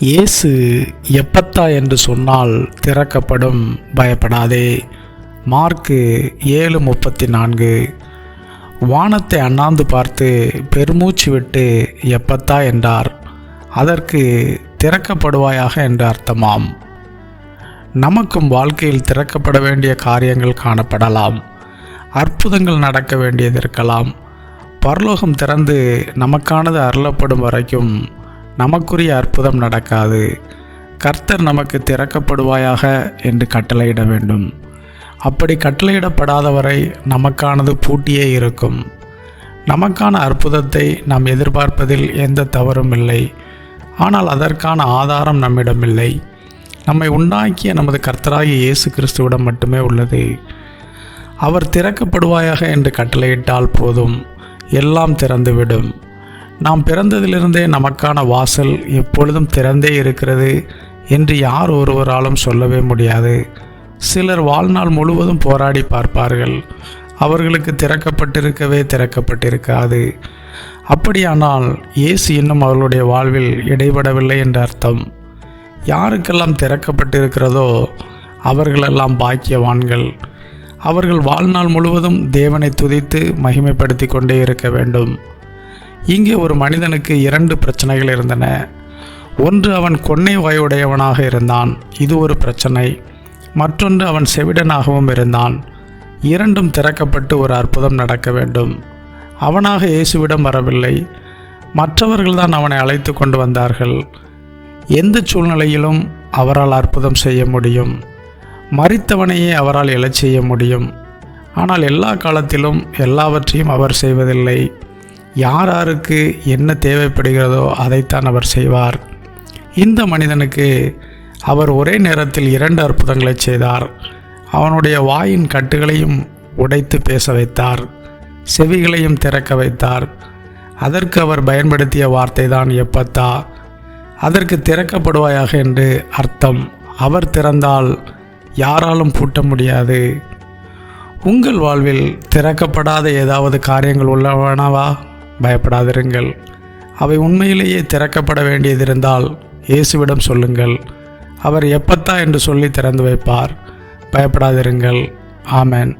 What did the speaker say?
இயேசு எப்பத்தா என்று சொன்னால் திறக்கப்படும் பயப்படாதே. மார்க்கு ஏழு முப்பத்தி நான்கு வானத்தை அண்ணாந்து பார்த்து பெருமூச்சு விட்டு எப்பத்தா என்றார். அதற்கு திறக்கப்படுவாயாக என்று அர்த்தமாம். நமக்கும் வாழ்க்கையில் திறக்கப்பட வேண்டிய காரியங்கள் காணப்படலாம். அற்புதங்கள் நடக்க வேண்டியது இருக்கலாம். பரலோகம் திறந்து நமக்கானது அருளப்படும் வரைக்கும் நமக்குரிய அற்புதம் நடக்காது. கர்த்தர் நமக்கு திறக்கப்படுவாயாக என்று கட்டளையிட வேண்டும். அப்படி கட்டளையிடப்படாத வரை நமக்கானது பூட்டியே இருக்கும். நமக்கான அற்புதத்தை நாம் எதிர்பார்ப்பதில் எந்த தவறும் இல்லை. ஆனால் அதற்கான ஆதாரம் நம்மிடமில்லை நம்மை உண்டாக்கிய நமது கர்த்தராகிய இயேசு கிறிஸ்துவிடம் மட்டுமே உள்ளது. அவர் திறக்கப்படுவாயாக என்று கட்டளையிட்டால் போதும். எல்லாம் திறந்துவிடும். நாம் பிறந்ததிலிருந்தே நமக்கான வாசல் எப்பொழுதும் திறந்தே இருக்கிறது என்று யார் ஒருவராலும் சொல்லவே முடியாது. சிலர் வாழ்நாள் முழுவதும் போராடி பார்ப்பார்கள். அவர்களுக்கு திறக்கப்பட்டிருக்கவே திறக்கப்பட்டிருக்காது. அப்படியானால் இயேசு இன்னும் அவர்களுடைய வாழ்வில் இடைபடவில்லை என்ற அர்த்தம். யாருக்கெல்லாம் திறக்கப்பட்டிருக்கிறதோ அவர்களெல்லாம் பாக்கியவான்கள். அவர்கள் வாழ்நாள் முழுவதும் தேவனை துதித்து மகிமைப்படுத்தி கொண்டே இருக்க வேண்டும். இங்கே ஒரு மனிதனுக்கு இரண்டு பிரச்சனைகள் இருந்தன. ஒன்று அவன் கொன்னை வாயுடையவனாக இருந்தான் இது ஒரு பிரச்சனை. மற்றொன்று அவன் செவிடனாகவும் இருந்தான். இரண்டும் திறக்கப்பட்டு ஒரு அற்புதம் நடக்க வேண்டும். அவனாக இயேசுவிடம் வரவில்லை. மற்றவர்கள்தான் அவனை அழைத்து கொண்டு வந்தார்கள். எந்த சூழ்நிலையிலும் அவரால் அற்புதம் செய்ய முடியும். மறித்தவனையே அவரால் எழச் செய்ய முடியும். ஆனால் எல்லா காலத்திலும் எல்லாவற்றையும் அவர் செய்வதில்லை. யார் யாருக்கு என்ன தேவைப்படுகிறதோ அதைத்தான் அவர் செய்வார். இந்த மனிதனுக்கு அவர் ஒரே நேரத்தில் இரண்டு அற்புதங்களை செய்தார். அவனுடைய வாயின் கட்டுகளையும் உடைத்து பேச வைத்தார். செவிகளையும் திறக்க வைத்தார். அதற்கு அவர் பயன்படுத்திய வார்த்தை தான் எப்பத்தா. அதற்கு திறக்கப்படுவாயாக என்று அர்த்தம். அவர் திறந்தால் யாராலும் பூட்ட முடியாது. உங்கள் வாழ்வில் திறக்கப்படாத ஏதாவது காரியங்கள் உள்ளவனவா பயப்படாதிருங்கள். அவை உண்மையிலேயே திறக்கப்பட வேண்டியதிருந்தால் இயேசுவிடம் சொல்லுங்கள். அவர் எப்பத்தா என்று சொல்லி திறந்து வைப்பார். பயப்படாதிருங்கள். ஆமென்.